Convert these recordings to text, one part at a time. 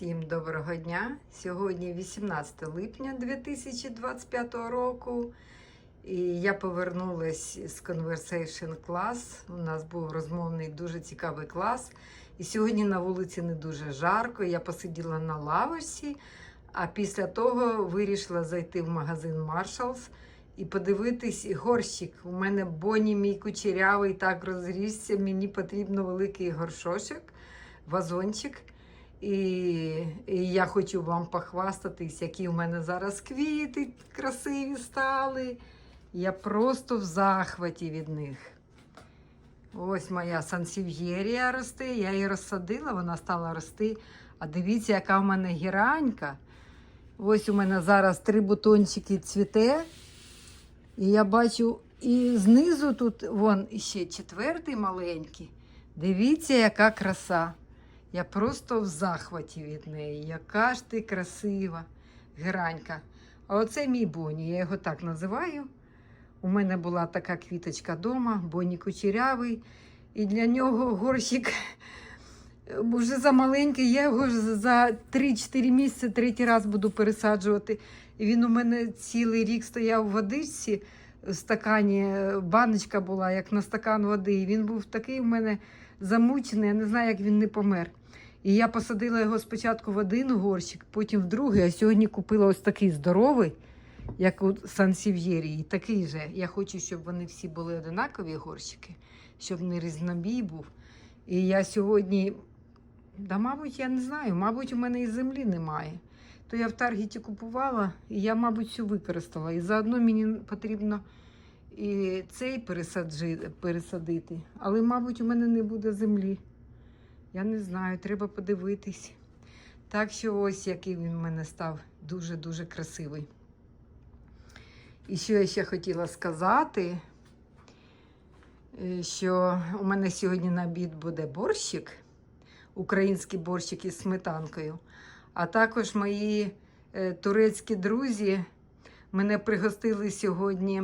Всім доброго дня! Сьогодні 18 липня 2025 року. І я повернулась з Conversation клас. У нас був розмовний дуже цікавий клас. І сьогодні на вулиці не дуже жарко. Я посиділа на лавочці, а після того вирішила зайти в магазин Marshalls і подивитись горщик. У мене Боні мій кучерявий так розрісся. Мені потрібно великий горшочок, вазончик. І, і я хочу вам похвастатись, які у мене зараз квіти красиві стали. Я просто в захваті від них. Ось моя сансів'єрія росте. Я її розсадила, вона стала рости. А дивіться, яка в мене гіранька. Ось у мене зараз три бутончики цвіте. І я бачу, і знизу тут вон іще четвертий маленький. Дивіться, яка краса. Я просто в захваті від неї. Яка ж ти красива геранька. А оце мій Боні, я його так називаю. У мене була така квіточка вдома, Боні кучерявий. І для нього горщик вже замаленький. Я його за 3-4 місяці третій раз буду пересаджувати. І він у мене цілий рік стояв в водичці в стакані. Баночка була, як на стакан води. І він був такий у мене замучений, я не знаю, як він не помер. І я посадила його спочатку в один горщик, потім в другий, а сьогодні купила ось такий здоровий, як у Сансів'єрії. Такий же. Я хочу, щоб вони всі були одинакові горщики, щоб не різнобій був. І я сьогодні, да, мабуть, я не знаю, мабуть, у мене і землі немає. То я в Таргеті купувала, і я, мабуть, всю використала. І заодно мені потрібно і цей пересаджи, пересадити. Але, мабуть, у мене не буде землі. Я не знаю, треба подивитись. Так що ось який він в мене став дуже-дуже красивий. І що я ще хотіла сказати, е, що у мене сьогодні на обід буде борщик, український борщик із сметанкою. А також мої е, турецькі друзі мене пригостили сьогодні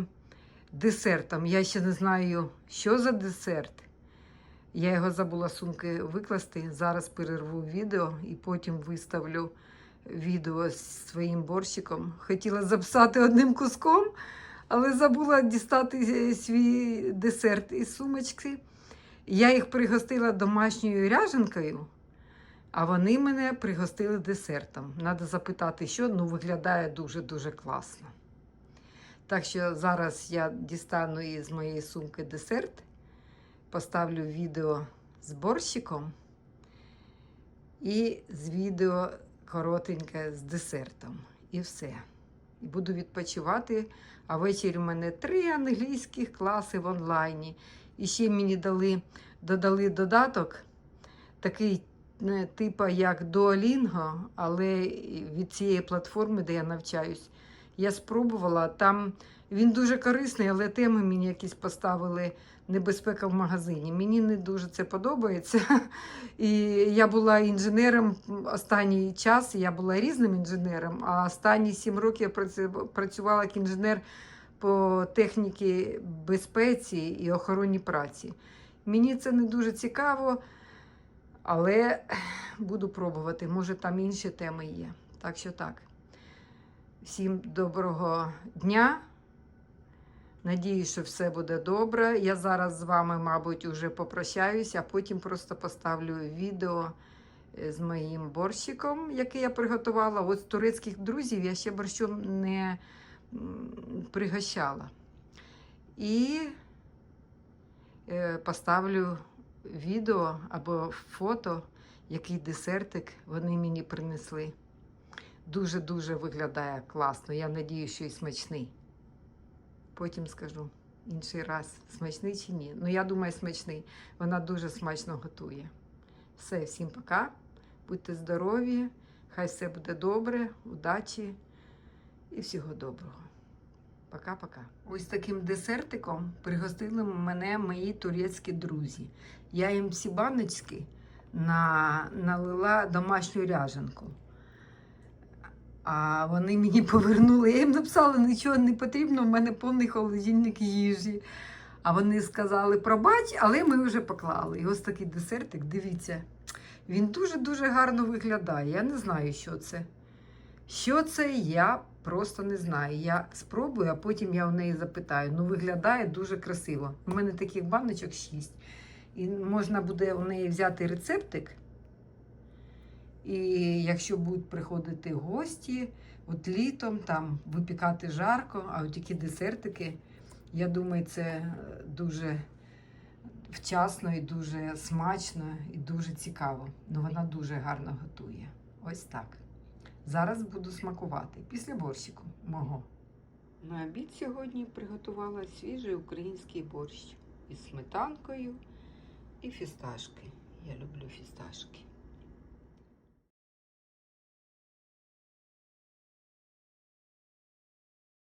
десертом. Я ще не знаю, що за десерт. Я його забула сумки викласти. Зараз перерву відео і потім виставлю відео з своїм борщиком. Хотіла записати одним куском, але забула дістати свій десерт із сумочки. Я їх пригостила домашньою ряженкою, а вони мене пригостили десертом. Треба запитати, що ну, виглядає дуже-дуже класно. Так що зараз я дістану із моєї сумки десерт поставлю відео з борщиком і з відео коротеньке з десертом. І все. І буду відпочивати. А ввечері у мене три англійських класи в онлайні. І ще мені дали, додали додаток, такий не, типу як Duolingo, але від цієї платформи, де я навчаюсь, я спробувала. Там він дуже корисний, але теми мені якісь поставили небезпека в магазині. Мені не дуже це подобається. І я була інженером останній час, я була різним інженером, а останні сім років я працювала як інженер по техніці безпеці і охороні праці. Мені це не дуже цікаво, але буду пробувати. Може, там інші теми є. Так що так. Всім доброго дня. Надіюсь, що все буде добре. Я зараз з вами, мабуть, уже попрощаюся, а потім просто поставлю відео з моїм борщиком, який я приготувала. От з турецьких друзів я ще борщом не пригощала. І поставлю відео або фото, який десертик вони мені принесли. Дуже-дуже виглядає класно. Я надію, що і смачний. Потім скажу інший раз, смачний чи ні. Ну, я думаю, смачний. Вона дуже смачно готує. Все, всім пока. Будьте здорові, хай все буде добре, удачі і всього доброго. Пока-пока. Ось таким десертиком пригостили мене мої турецькі друзі. Я їм всі баночки на, налила домашню ряженку. А вони мені повернули. Я їм написала, нічого не потрібно, в мене повний холодильник їжі. А вони сказали, пробач, але ми вже поклали. І ось такий десертик, дивіться. Він дуже-дуже гарно виглядає. Я не знаю, що це. Що це, я просто не знаю. Я спробую, а потім я у неї запитаю. Ну, виглядає дуже красиво. У мене таких баночок 6. І можна буде у неї взяти рецептик. І якщо будуть приходити гості, от літом там випікати жарко, а от такі десертики, я думаю, це дуже вчасно і дуже смачно і дуже цікаво. Ну вона дуже гарно готує. Ось так. Зараз буду смакувати після борщику мого. На обід сьогодні приготувала свіжий український борщ із сметанкою і фісташки. Я люблю фісташки.